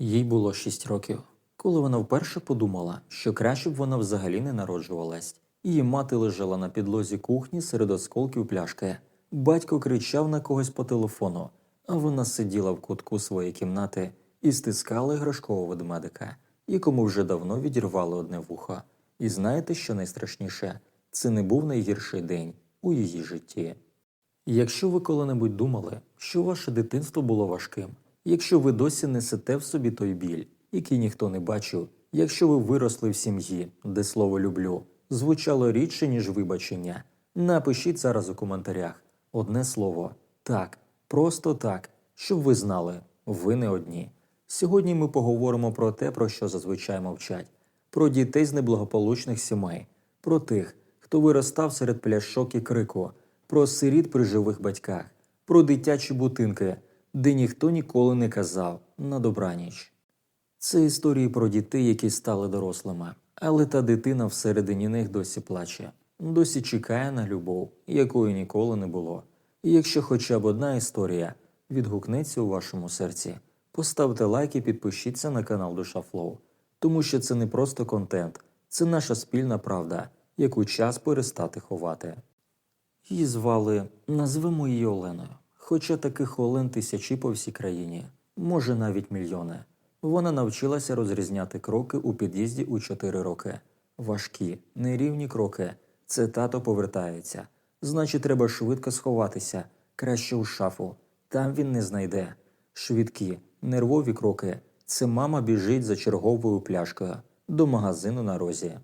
Їй було шість років, коли вона вперше подумала, що краще б вона взагалі не народжувалась. Її мати лежала на підлозі кухні серед осколків пляшки. Батько кричав на когось по телефону, а вона сиділа в кутку своєї кімнати і стискала іграшкового ведмедика, якому вже давно відірвали одне вухо. І знаєте, що найстрашніше? Це не був найгірший день у її житті. Якщо ви коли-небудь думали, що ваше дитинство було важким, якщо ви досі несете в собі той біль, який ніхто не бачив, якщо ви виросли в сім'ї, де слово люблю звучало рідше, ніж вибачення, напишіть зараз у коментарях одне слово так, просто так, щоб ви знали, ви не одні. Сьогодні ми поговоримо про те, про що зазвичай мовчать, про дітей з неблагополучних сімей, про тих, хто виростав серед пляшок і крику, про сиріт при живих батьках, про дитячі будинки, де ніхто ніколи не казав на добраніч. Це історії про дітей, які стали дорослими, але та дитина всередині них досі плаче, досі чекає на любов, якої ніколи не було. І якщо хоча б одна історія відгукнеться у вашому серці, поставте лайк і підпишіться на канал Душа Флоу, тому що це не просто контент, це наша спільна правда, яку час перестати ховати. Її звали, назвемо її Оленою, хоча таких Олен тисячі по всій країні, може навіть мільйони. Вона навчилася розрізняти кроки у під'їзді у 4 роки. Важкі, нерівні кроки. Це тато повертається. Значить, треба швидко сховатися, краще у шафу. Там він не знайде. Швидкі, нервові кроки. Це мама біжить за черговою пляшкою до магазину на розі.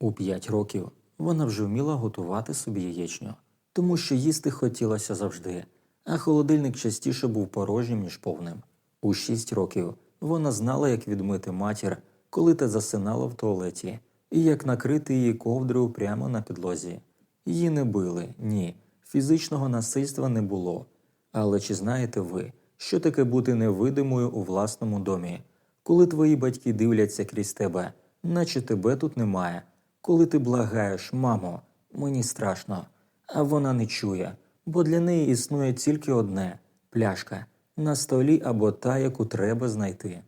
У п'ять років вона вже вміла готувати собі яєчню, тому що їсти хотілося завжди, а холодильник частіше був порожнім, ніж повним. У шість років вона знала, як відмити матір, коли та засинала в туалеті, і як накрити її ковдрою прямо на підлозі. Її не били, ні, фізичного насильства не було. Але чи знаєте ви, що таке бути невидимою у власному домі, коли твої батьки дивляться крізь тебе, наче тебе тут немає, коли ти благаєш, мамо, мені страшно, а вона не чує, бо для неї існує тільки одне пляшка на столі або та, яку треба знайти.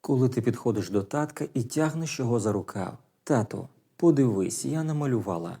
Коли ти підходиш до татка і тягнеш його за рукав, тату, подивись, я намалювала.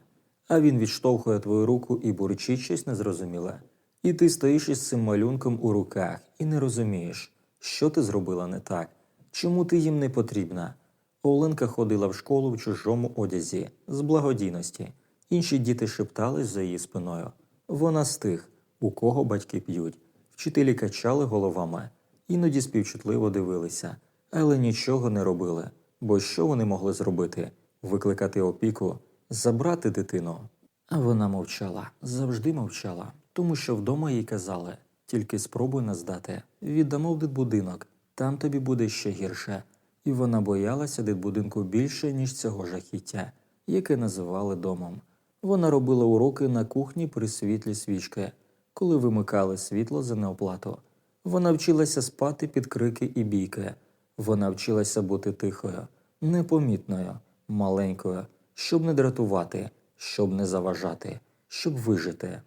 А він відштовхує твою руку і бурчить щось незрозуміле. І ти стоїш із цим малюнком у руках і не розумієш, що ти зробила не так, чому ти їм не потрібна. Оленка ходила в школу в чужому одязі з благодійності. Інші діти шептались за її спиною. Вона з тих, у кого батьки п'ють. Вчителі качали головами, іноді співчутливо дивилися, але нічого не робили. Бо що вони могли зробити? Викликати опіку, забрати дитину. А вона мовчала, завжди мовчала, тому що вдома їй казали тільки спробуй нас здати, віддамо в дитбудинок, там тобі буде ще гірше. І вона боялася дитбудинку більше, ніж цього жахіття, яке називали домом. Вона робила уроки на кухні при світлі свічки, коли вимикали світло за неоплату. Вона вчилася спати під крики і бійки. Вона вчилася бути тихою, непомітною, маленькою, щоб не дратувати, щоб не заважати, щоб вижити.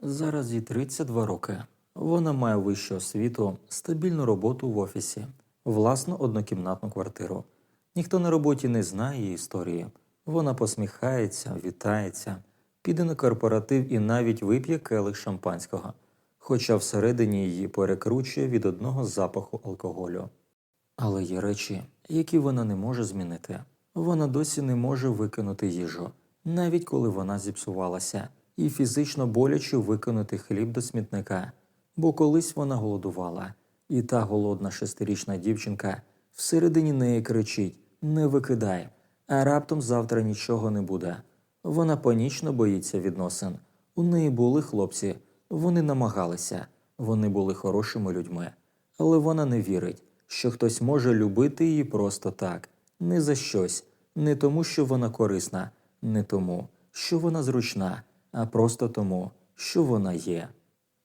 Зараз їй 32 роки. Вона має вищу освіту, стабільну роботу в офісі, власну однокімнатну квартиру. Ніхто на роботі не знає її історії. Вона посміхається, вітається, піде на корпоратив і навіть вип'є келих шампанського, хоча всередині її перекручує від одного запаху алкоголю. Але є речі, які вона не може змінити. Вона досі не може викинути їжу, навіть коли вона зіпсувалася, і фізично боляче викинути хліб до смітника, бо колись вона голодувала, і та голодна шестирічна дівчинка всередині неї кричить Не викидай, а раптом завтра нічого не буде. Вона панічно боїться відносин. У неї були хлопці, вони намагалися, вони були хорошими людьми, але вона не вірить, що хтось може любити її просто так, не за щось, не тому, що вона корисна, не тому, що вона зручна, а просто тому, що вона є.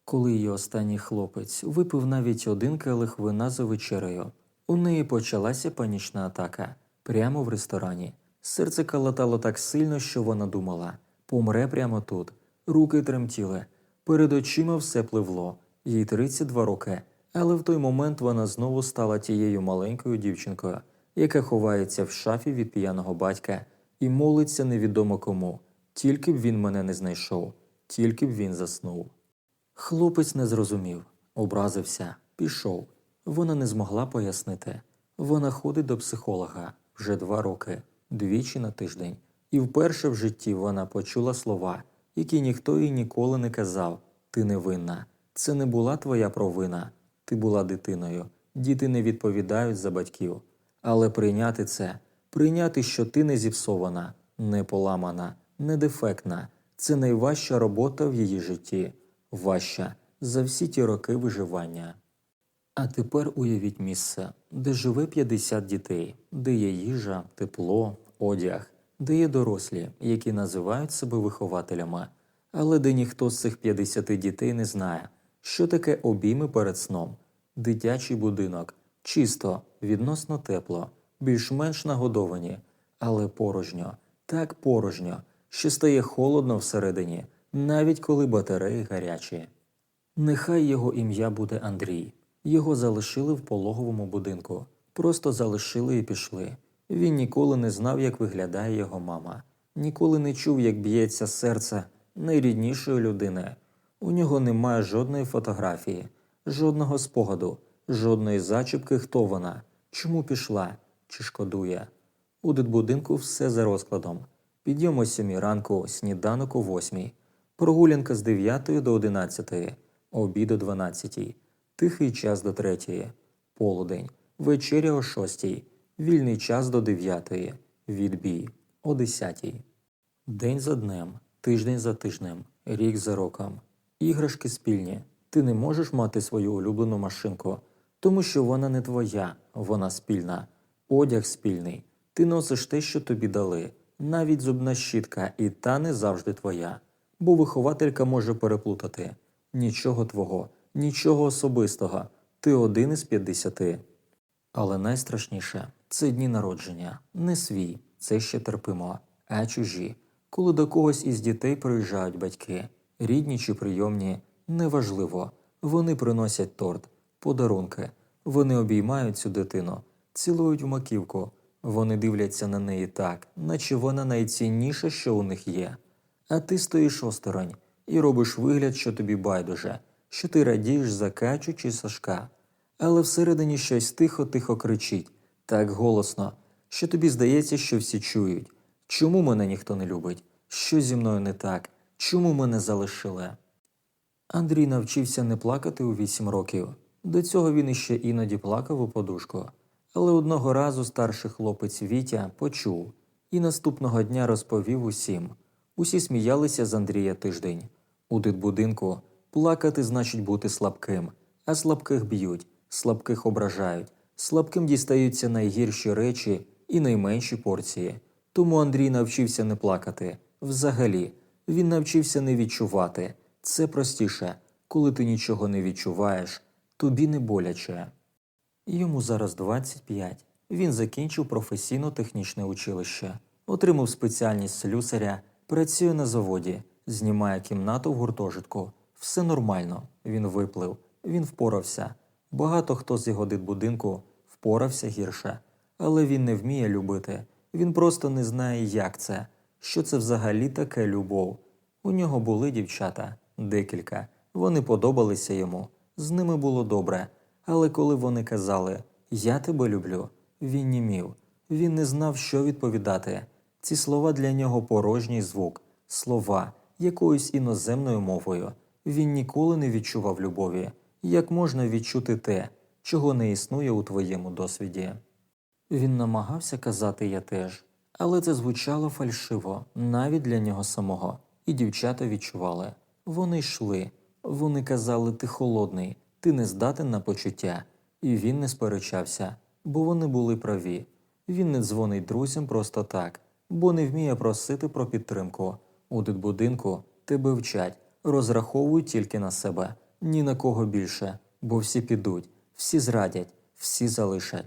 Коли її останній хлопець випив навіть один келих вина за вечерею, у неї почалася панічна атака прямо в ресторані. Серце калатало так сильно, що вона думала помре прямо тут. Руки тремтіли, перед очима все пливло, їй 32 роки, Але в той момент вона знову стала тією маленькою дівчинкою, яка ховається в шафі від п'яного батька і молиться невідомо кому, тільки б він мене не знайшов, тільки б він заснув. Хлопець не зрозумів, образився, пішов. Вона не змогла пояснити. Вона ходить до психолога вже два роки, двічі на тиждень, і вперше в житті вона почула слова, які ніхто їй ніколи не казав: Ти невинна, це не була твоя провина, ти була дитиною, діти не відповідають за батьків. Але прийняти це, прийняти, що ти не зіпсована, не поламана, не дефектна, це найважча робота в її житті, важча за всі ті роки виживання. А тепер уявіть місце, де живе 50 дітей, де є їжа, тепло, одяг, де є дорослі, які називають себе вихователями, але де ніхто з цих 50 дітей не знає, що таке обійми перед сном, дитячий будинок, чисто, відносно тепло, більш-менш нагодовані, але порожньо, так порожньо, що стає холодно всередині, навіть коли батареї гарячі. Нехай його ім'я буде Андрій. Його залишили в пологовому будинку, просто залишили і пішли. Він ніколи не знав, як виглядає його мама, ніколи не чув, як б'ється серце найріднішої людини. У нього немає жодної фотографії, жодного спогаду, жодної зачіпки, хто вона, чому пішла, чи шкодує. У дитбудинку все за розкладом. Підйом о сьомій ранку, сніданок о восьмій, прогулянка з 9 до 11, обід о 12, тихий час до 3, полудень, вечеря о 6, вільний час до 9, відбій о 10. День за днем, тиждень за тижнем, рік за роком. Іграшки спільні. Ти не можеш мати свою улюблену машинку, тому що вона не твоя, вона спільна. Одяг спільний. Ти носиш те, що тобі дали, навіть зубна щітка, і та не завжди твоя. Бо вихователька може переплутати нічого твого, нічого особистого. Ти один із п'ятдесяти. Але найстрашніше це дні народження, не свій, це ще терпимо, а чужі. Коли до когось із дітей приїжджають батьки, рідні чи прийомні, неважливо. Вони приносять торт, подарунки, вони обіймають цю дитину, цілують в маківку, вони дивляться на неї так, наче вона найцінніша, що у них є. А ти стоїш осторонь і робиш вигляд, що тобі байдуже, що ти радієш за Катю чи Сашка. Але всередині щось тихо-тихо кричить, так голосно, що тобі здається, що всі чують. Чому мене ніхто не любить? Що зі мною не так? Чому мене залишили? Андрій навчився не плакати у вісім років. До цього він іще іноді плакав у подушку. Але одного разу старший хлопець Вітя почув і наступного дня розповів усім. Усі сміялися з Андрія тиждень. У дитбудинку плакати значить бути слабким, а слабких б'ють, слабких ображають, слабким дістаються найгірші речі і найменші порції. Тому Андрій навчився не плакати. Взагалі, він навчився не відчувати. Це простіше, коли ти нічого не відчуваєш, тобі не боляче. Йому зараз 25. Він закінчив професійно-технічне училище, отримав спеціальність слюсаря, працює на заводі, знімає кімнату в гуртожитку. Все нормально. Він виплив, він впорався. Багато хто з його дитбудинку впорався гірше, але він не вміє любити. Він просто не знає, як це, що це взагалі таке любов. У нього були дівчата, декілька. Вони подобалися йому, з ними було добре. Але коли вони казали Я тебе люблю, він німів. Він не знав, що відповідати. Ці слова для нього порожній звук, слова якоюсь іноземною мовою. Він ніколи не відчував любові. Як можна відчути те, чого не існує у твоєму досвіді? Він намагався казати я теж, але це звучало фальшиво, навіть для нього самого, і дівчата відчували. Вони йшли, вони казали, ти холодний, ти не здатен на почуття, і він не сперечався, бо вони були праві. Він не дзвонить друзям просто так, бо не вміє просити про підтримку. У дитбудинку тебе вчать, розраховують тільки на себе, ні на кого більше, бо всі підуть, всі зрадять, всі залишать.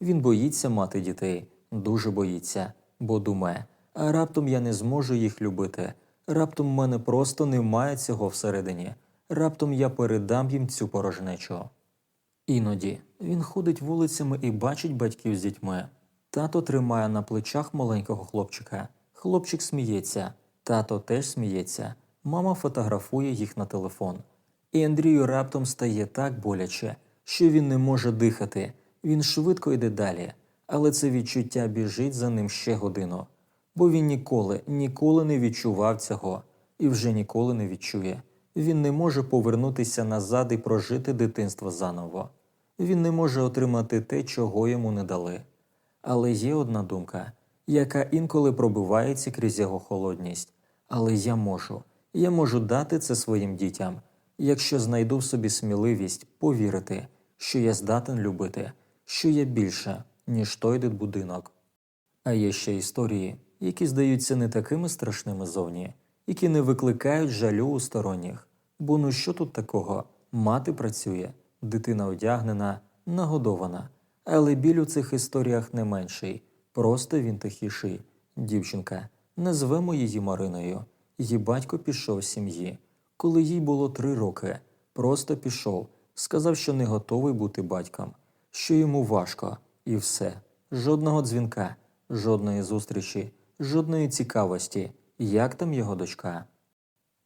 Він боїться мати дітей, дуже боїться, бо думає, а раптом я не зможу їх любити, раптом в мене просто немає цього всередині, раптом я передам їм цю порожнечу. Іноді він ходить вулицями і бачить батьків з дітьми. Тато тримає на плечах маленького хлопчика. Хлопчик сміється, тато теж сміється. Мама фотографує їх на телефон. І Андрію раптом стає так боляче, що він не може дихати. Він швидко йде далі, але це відчуття біжить за ним ще годину. Бо він ніколи, ніколи не відчував цього і вже ніколи не відчує. Він не може повернутися назад і прожити дитинство заново. Він не може отримати те, чого йому не дали. Але є одна думка, яка інколи пробивається крізь його холодність. Але я можу, я можу дати це своїм дітям, якщо знайду в собі сміливість повірити, що я здатен любити, що я більше, ніж той будинок. А є ще історії, які здаються не такими страшними зовні, які не викликають жалю у сторонніх. Бо ну що тут такого? Мати працює, дитина одягнена, нагодована. Але біль у цих історіях не менший, просто він тихіший. Дівчинка, назвемо її Мариною. Її батько пішов з сім'ї. Коли їй було три роки, просто пішов, сказав, що не готовий бути батьком, що йому важко, і все. Жодного дзвінка, жодної зустрічі, жодної цікавості, як там його дочка.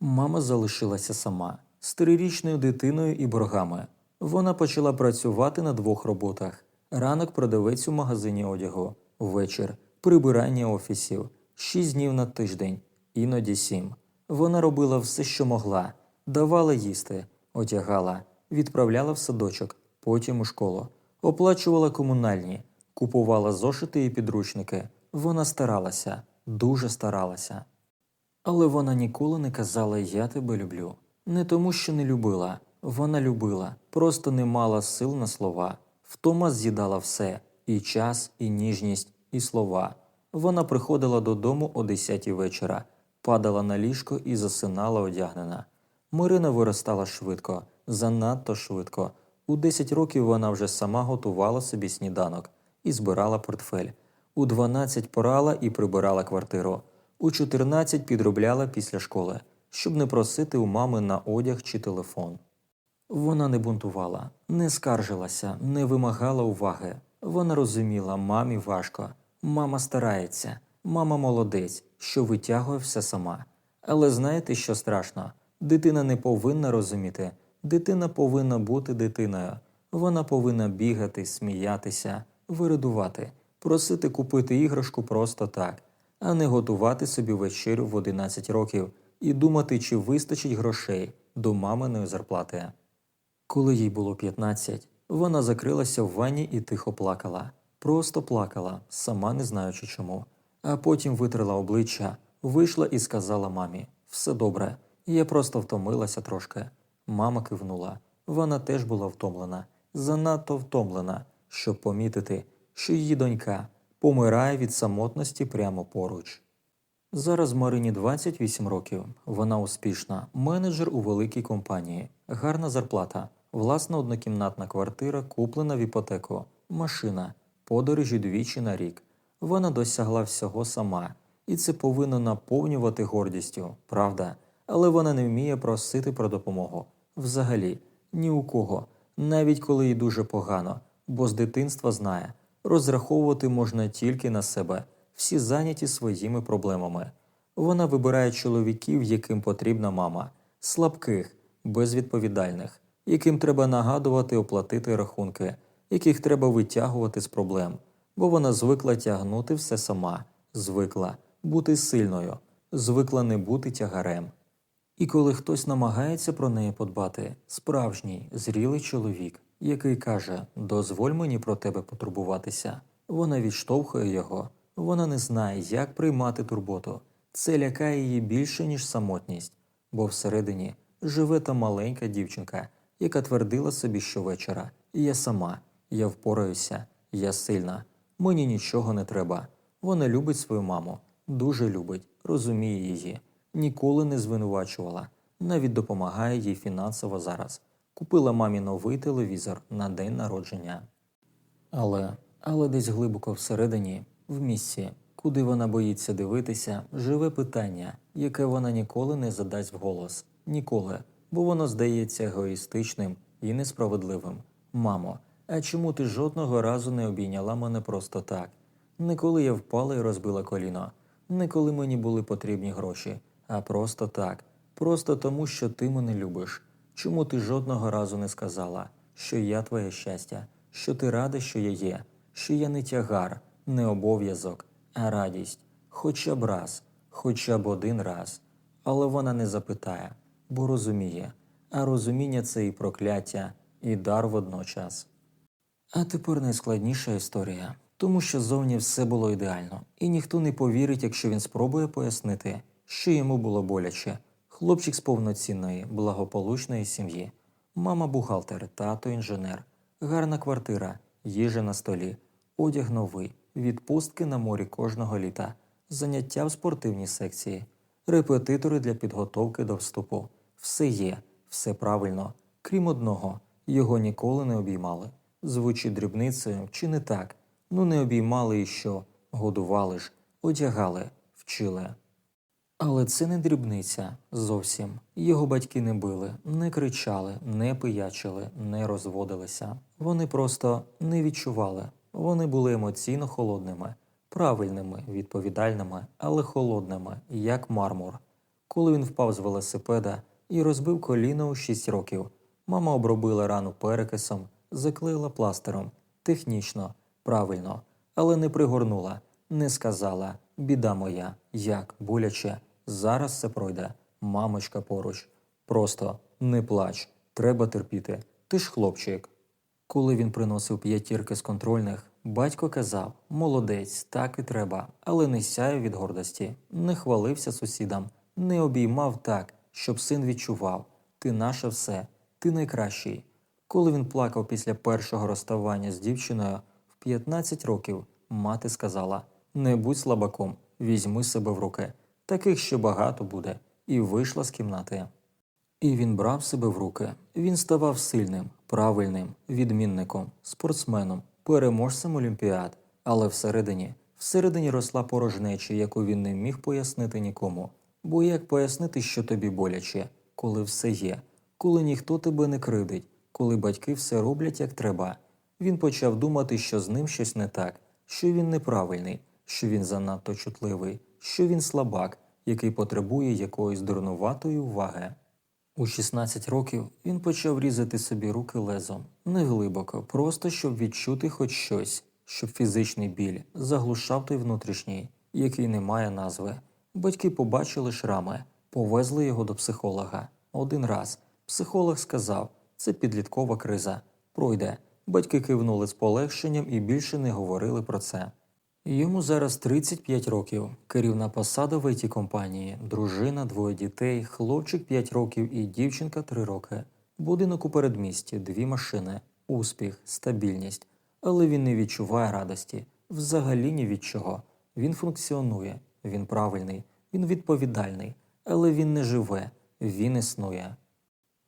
Мама залишилася сама з трирічною дитиною і боргами. Вона почала працювати на двох роботах: ранок продавець у магазині одягу, вечір прибирання офісів, шість днів на тиждень, іноді сім. Вона робила все, що могла, давала їсти, одягала, відправляла в садочок, потім у школу, оплачувала комунальні, купувала зошити і підручники. Вона старалася, дуже старалася. Але вона ніколи не казала Я тебе люблю. Не тому, що не любила. Вона любила, просто не мала сил на слова. Втома з'їдала все і час, і ніжність, і слова. Вона приходила додому о 10 вечора, падала на ліжко і засинала одягнена. Марина виростала швидко, занадто швидко. У 10 років вона вже сама готувала собі сніданок і збирала портфель. У 12 порала і прибирала квартиру. У 14 підробляла після школи, щоб не просити у мами на одяг чи телефон. Вона не бунтувала, не скаржилася, не вимагала уваги. Вона розуміла, мамі важко, мама старається, мама молодець, що витягує все сама. Але знаєте, що страшно? Дитина не повинна розуміти, дитина повинна бути дитиною. Вона повинна бігати, сміятися, виридувати, просити купити іграшку просто так, а не готувати собі вечерю в 11 років і думати, чи вистачить грошей до маминої зарплати. Коли їй було 15, вона закрилася в ванні і тихо плакала. Просто плакала, сама не знаючи чому. А потім витерла обличчя, вийшла і сказала мамі: Все добре, я просто втомилася трошки. Мама кивнула. Вона теж була втомлена, занадто втомлена, щоб помітити, що її донька помирає від самотності прямо поруч. Зараз Марині 28 років. Вона успішна, менеджер у великій компанії, гарна зарплата, власна однокімнатна квартира, куплена в іпотеку, машина, подорожі двічі на рік. Вона досягла всього сама, і це повинно наповнювати гордістю, правда, але вона не вміє просити про допомогу. Взагалі, ні у кого, навіть коли їй дуже погано, бо з дитинства знає, розраховувати можна тільки на себе, всі зайняті своїми проблемами. Вона вибирає чоловіків, яким потрібна мама, слабких, безвідповідальних, яким треба нагадувати оплатити рахунки, яких треба витягувати з проблем, бо вона звикла тягнути все сама, звикла бути сильною, звикла не бути тягарем. І коли хтось намагається про неї подбати, справжній, зрілий чоловік, який каже Дозволь мені про тебе потурбуватися, вона відштовхує його, вона не знає, як приймати турботу. Це лякає її більше, ніж самотність, бо всередині живе та маленька дівчинка, яка твердила собі щовечора Я сама, я впораюся, я сильна, мені нічого не треба. Вона любить свою маму, дуже любить, розуміє її, ніколи не звинувачувала, навіть допомагає їй фінансово зараз. Купила мамі новий телевізор на день народження. Але, але десь глибоко всередині, в місці, куди вона боїться дивитися, живе питання, яке вона ніколи не задасть вголос. Ніколи, бо воно здається егоїстичним і несправедливим. Мамо, а чому ти жодного разу не обійняла мене просто так? Не коли я впала і розбила коліно, не коли мені були потрібні гроші, а просто так, просто тому, що ти мене любиш. Чому ти жодного разу не сказала, що я твоє щастя, що ти рада, що я є, що я не тягар, не обов'язок, а радість, хоча б раз, хоча б один раз. Але вона не запитає, бо розуміє, а розуміння це і прокляття, і дар водночас. А тепер найскладніша історія, тому що зовні все було ідеально, і ніхто не повірить, якщо він спробує пояснити, що йому було боляче. Хлопчик з повноцінної, благополучної сім'ї, мама бухгалтер, тато інженер, гарна квартира, їжа на столі, одяг новий, відпустки на морі кожного літа, заняття в спортивній секції, репетитори для підготовки до вступу. Все є, все правильно, крім одного, його ніколи не обіймали. Звучить дрібницею чи не так? Ну не обіймали і що, годували ж, одягали, вчили. Але це не дрібниця зовсім. Його батьки не били, не кричали, не пиячили, не розводилися. Вони просто не відчували. Вони були емоційно холодними, правильними, відповідальними, але холодними, як мармур. Коли він впав з велосипеда і розбив коліно у 6 років, мама обробила рану перекисом, заклеїла пластером, технічно, правильно, але не пригорнула, не сказала біда моя, як боляче, зараз все пройде, мамочка поруч. Просто не плач, треба терпіти. Ти ж хлопчик. Коли він приносив п'ятірки з контрольних, батько казав молодець, так і треба, але не сяяв від гордості, не хвалився сусідам, не обіймав так, щоб син відчував ти наше все, ти найкращий. Коли він плакав після першого розставання з дівчиною в 15 років, мати сказала не будь слабаком, візьми себе в руки, таких ще багато буде, і вийшла з кімнати. І він брав себе в руки. Він ставав сильним, правильним, відмінником, спортсменом, переможцем олімпіад, але всередині, всередині росла порожнеча, яку він не міг пояснити нікому. Бо як пояснити, що тобі боляче, коли все є, коли ніхто тебе не кривдить, коли батьки все роблять як треба. Він почав думати, що з ним щось не так, що він неправильний, що він занадто чутливий, що він слабак, який потребує якоїсь дурнуватої уваги. У 16 років він почав різати собі руки лезом, не глибоко, просто щоб відчути хоч щось, щоб фізичний біль заглушав той внутрішній, який не має назви. Батьки побачили шрами, повезли його до психолога. Один раз психолог сказав: це підліткова криза. Пройде. Батьки кивнули з полегшенням і більше не говорили про це. Йому зараз 35 років, керівна посада в it компанії, дружина, двоє дітей, хлопчик 5 років і дівчинка 3 роки. Будинок у передмісті, дві машини, успіх, стабільність. Але він не відчуває радості, взагалі ні від чого. Він функціонує, він правильний, він відповідальний, але він не живе, він існує.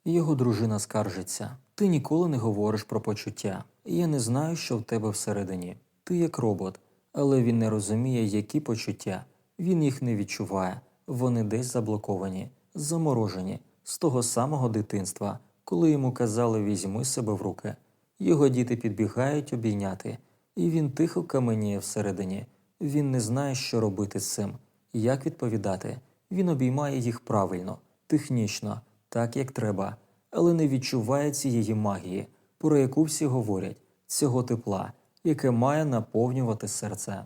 Його дружина скаржиться. Ти ніколи не говориш про почуття. Я не знаю, що в тебе всередині. Ти як робот, але він не розуміє, які почуття. Він їх не відчуває. Вони десь заблоковані, заморожені з того самого дитинства, коли йому казали візьми себе в руки. Його діти підбігають обійняти, і він тихо каменіє всередині. Він не знає, що робити з цим, як відповідати. Він обіймає їх правильно, технічно, так як треба, але не відчуває цієї магії, про яку всі говорять, цього тепла, яке має наповнювати серце.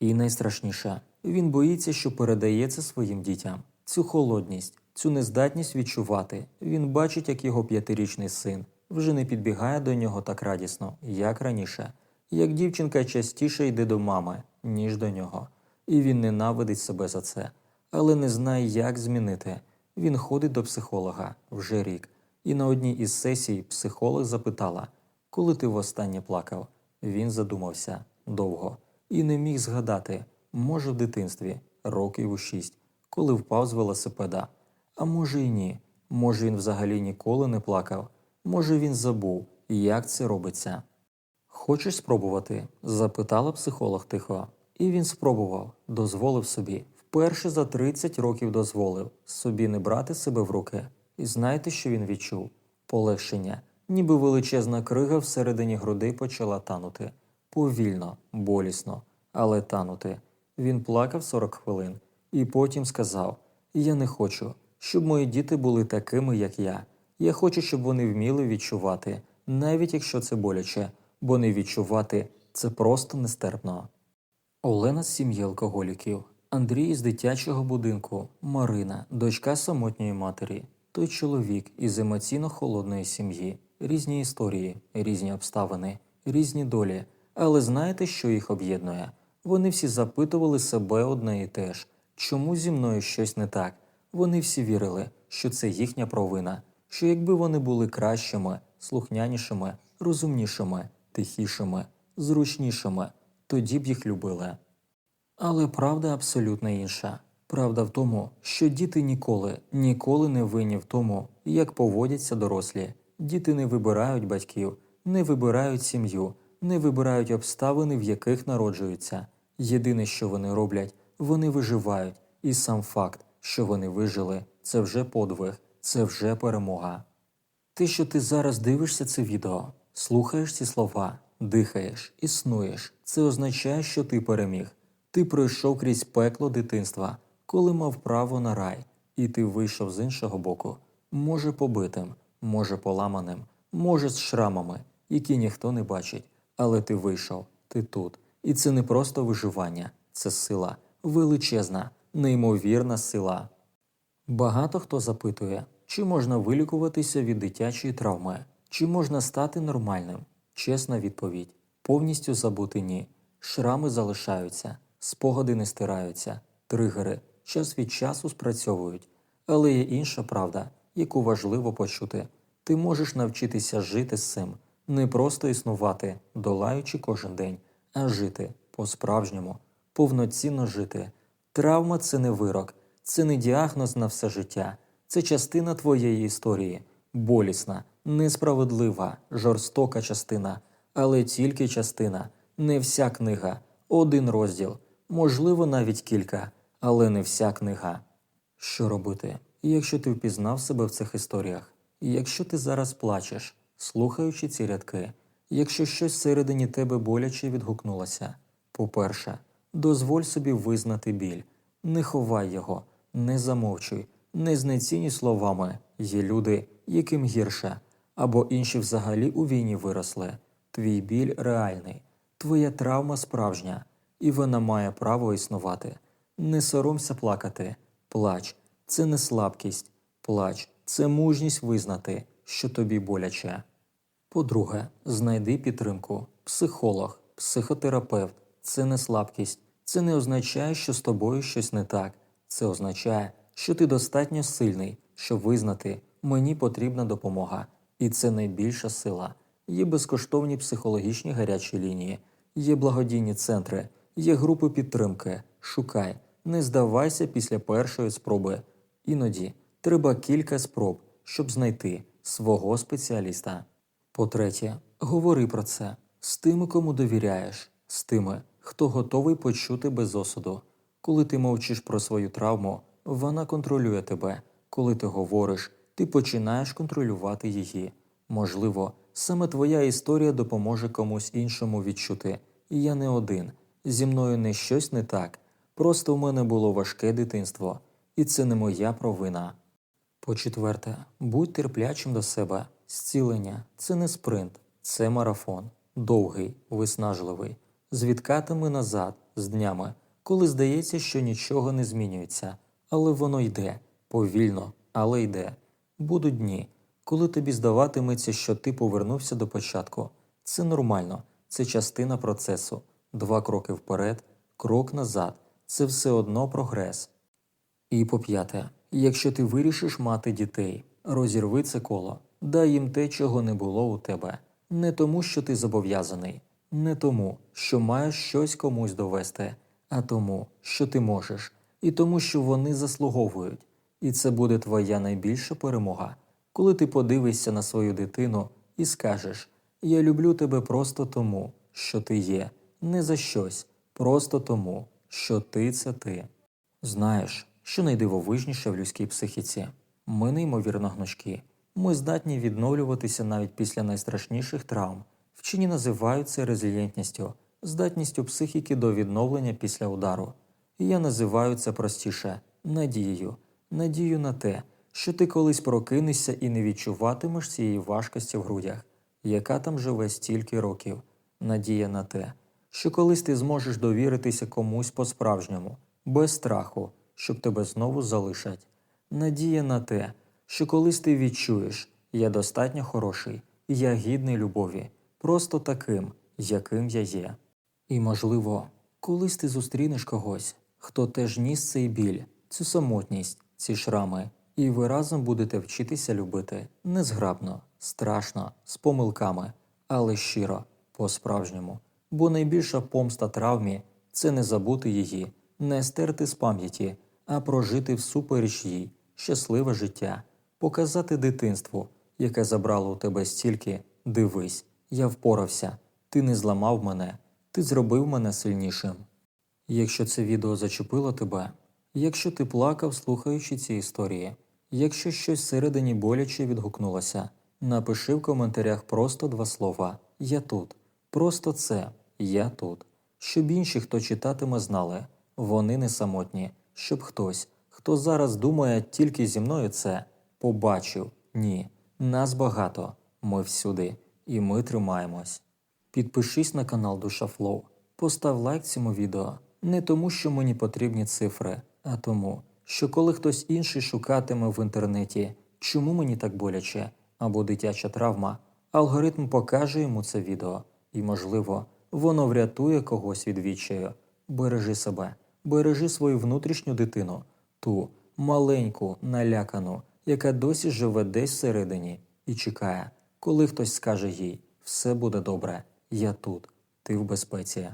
І найстрашніше, він боїться, що передає це своїм дітям. Цю холодність, цю нездатність відчувати. Він бачить, як його п'ятирічний син вже не підбігає до нього так радісно, як раніше, як дівчинка частіше йде до мами, ніж до нього, і він ненавидить себе за це, але не знає, як змінити. Він ходить до психолога вже рік, і на одній із сесій психолог запитала, коли ти востаннє плакав. Він задумався довго і не міг згадати, може, в дитинстві, років у шість, коли впав з велосипеда. А може й ні. Може, він взагалі ніколи не плакав. Може, він забув, як це робиться. Хочеш спробувати? запитала психолог тихо. І він спробував, дозволив собі. Вперше за 30 років дозволив собі не брати себе в руки. І знаєте, що він відчув? Полегшення, ніби величезна крига всередині грудей почала танути. Повільно, болісно, але танути. Він плакав 40 хвилин і потім сказав: Я не хочу, щоб мої діти були такими, як я. Я хочу, щоб вони вміли відчувати, навіть якщо це боляче, бо не відчувати це просто нестерпно. Олена з сім'ї алкоголіків, Андрій з дитячого будинку, Марина, дочка самотньої матері, той чоловік із емоційно холодної сім'ї, різні історії, різні обставини, різні долі. Але знаєте, що їх об'єднує? Вони всі запитували себе одне і те ж чому зі мною щось не так? Вони всі вірили, що це їхня провина, що якби вони були кращими, слухнянішими, розумнішими, тихішими, зручнішими, тоді б їх любили. Але правда абсолютно інша. Правда в тому, що діти ніколи, ніколи не винні в тому, як поводяться дорослі. Діти не вибирають батьків, не вибирають сім'ю, не вибирають обставини, в яких народжуються. Єдине, що вони роблять, вони виживають, і сам факт, що вони вижили, це вже подвиг, це вже перемога. Те, що ти зараз дивишся це відео, слухаєш ці слова, дихаєш, існуєш, це означає, що ти переміг. Ти пройшов крізь пекло дитинства, коли мав право на рай, і ти вийшов з іншого боку, може побитим, може поламаним, може з шрамами, які ніхто не бачить, але ти вийшов, ти тут. І це не просто виживання, це сила, величезна, неймовірна сила. Багато хто запитує, чи можна вилікуватися від дитячої травми, чи можна стати нормальним. Чесна відповідь повністю забути ні. Шрами залишаються, спогади не стираються, тригери час від часу спрацьовують. Але є інша правда, яку важливо почути. Ти можеш навчитися жити з цим, не просто існувати, долаючи кожен день, а жити по-справжньому, повноцінно жити. Травма це не вирок, це не діагноз на все життя, це частина твоєї історії, болісна, несправедлива, жорстока частина, але тільки частина, не вся книга, один розділ, можливо, навіть кілька, але не вся книга. Що робити, якщо ти впізнав себе в цих історіях, якщо ти зараз плачеш, слухаючи ці рядки, якщо щось всередині тебе боляче відгукнулося, по-перше, дозволь собі визнати біль, не ховай його, не замовчуй, не знецінюй словами. Є люди, яким гірше, або інші взагалі у війні виросли. Твій біль реальний, твоя травма справжня, і вона має право існувати. Не соромся плакати, плач це не слабкість, плач це мужність визнати, що тобі боляче. По-друге, знайди підтримку, психолог, психотерапевт це не слабкість, це не означає, що з тобою щось не так. Це означає, що ти достатньо сильний, щоб визнати, мені потрібна допомога, і це найбільша сила. Є безкоштовні психологічні гарячі лінії, є благодійні центри, є групи підтримки. Шукай, не здавайся після першої спроби. Іноді треба кілька спроб, щоб знайти свого спеціаліста. По-третє, говори про це з тими, кому довіряєш, з тими, хто готовий почути без осуду. Коли ти мовчиш про свою травму, вона контролює тебе. Коли ти говориш, ти починаєш контролювати її. Можливо, саме твоя історія допоможе комусь іншому відчути. І я не один. Зі мною не щось не так. Просто в мене було важке дитинство, і це не моя провина. По-четверте, будь терплячим до себе. Зцілення це не спринт, це марафон, довгий, виснажливий, з відкатами назад, з днями, коли здається, що нічого не змінюється, але воно йде повільно, але йде. Будуть дні, коли тобі здаватиметься, що ти повернувся до початку. Це нормально, це частина процесу. Два кроки вперед, крок назад це все одно прогрес. І по п'яте, якщо ти вирішиш мати дітей, розірви це коло, дай їм те, чого не було у тебе, не тому, що ти зобов'язаний, не тому, що маєш щось комусь довести, а тому, що ти можеш, і тому, що вони заслуговують. І це буде твоя найбільша перемога, коли ти подивишся на свою дитину і скажеш: Я люблю тебе просто тому, що ти є, не за щось, просто тому, що ти це ти. Знаєш, що найдивовижніше в людській психіці? Ми неймовірно гнучкі, Ми здатні відновлюватися навіть після найстрашніших травм. Вчені називають це резилієнтністю, здатністю психіки до відновлення після удару. І я називаю це простіше надією, надію на те, що ти колись прокинешся і не відчуватимеш цієї важкості в грудях, яка там живе стільки років, надія на те, що колись ти зможеш довіритися комусь по-справжньому, без страху, щоб тебе знову залишать. Надія на те, що колись ти відчуєш, я достатньо хороший, я гідний любові, просто таким, яким я є. І, можливо, колись ти зустрінеш когось, хто теж ніс цей біль, цю самотність, ці шрами, і ви разом будете вчитися любити незграбно, страшно, з помилками, але щиро, по-справжньому. Бо найбільша помста травмі це не забути її, не стерти з пам'яті, а прожити всупереч їй щасливе життя, показати дитинству, яке забрало у тебе стільки дивись, я впорався, ти не зламав мене, ти зробив мене сильнішим. Якщо це відео зачепило тебе, якщо ти плакав, слухаючи ці історії, якщо щось всередині боляче відгукнулося, напиши в коментарях просто два слова Я тут. Просто це Я тут. Щоб інші, хто читатиме, знали, вони не самотні, щоб хтось, хто зараз думає тільки зі мною це, побачив. Ні, нас багато, ми всюди, і ми тримаємось. Підпишись на канал Душа Флоу, постав лайк цьому відео. Не тому, що мені потрібні цифри, а тому, що коли хтось інший шукатиме в інтернеті, чому мені так боляче або дитяча травма, алгоритм покаже йому це відео, і, можливо, воно врятує когось від відчаю. Бережи себе, бережи свою внутрішню дитину, ту маленьку, налякану, яка досі живе десь всередині і чекає, коли хтось скаже їй все буде добре, я тут, ти в безпеці.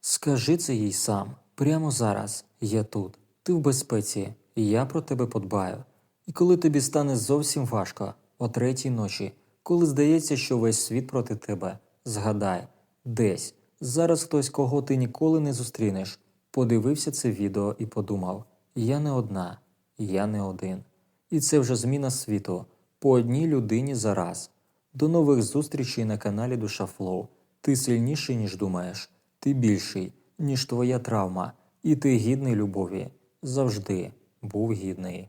Скажи це їй сам, прямо зараз, я тут, ти в безпеці, і я про тебе подбаю. І коли тобі стане зовсім важко, о третій ночі, коли здається, що весь світ проти тебе, згадай, десь, зараз хтось, кого ти ніколи не зустрінеш, подивився це відео і подумав: я не одна, я не один. І це вже зміна світу по одній людині за раз. До нових зустрічей на каналі Душа Флоу. Ти сильніший, ніж думаєш, ти більший, ніж твоя травма, і ти гідний любові. Завжди був гідний.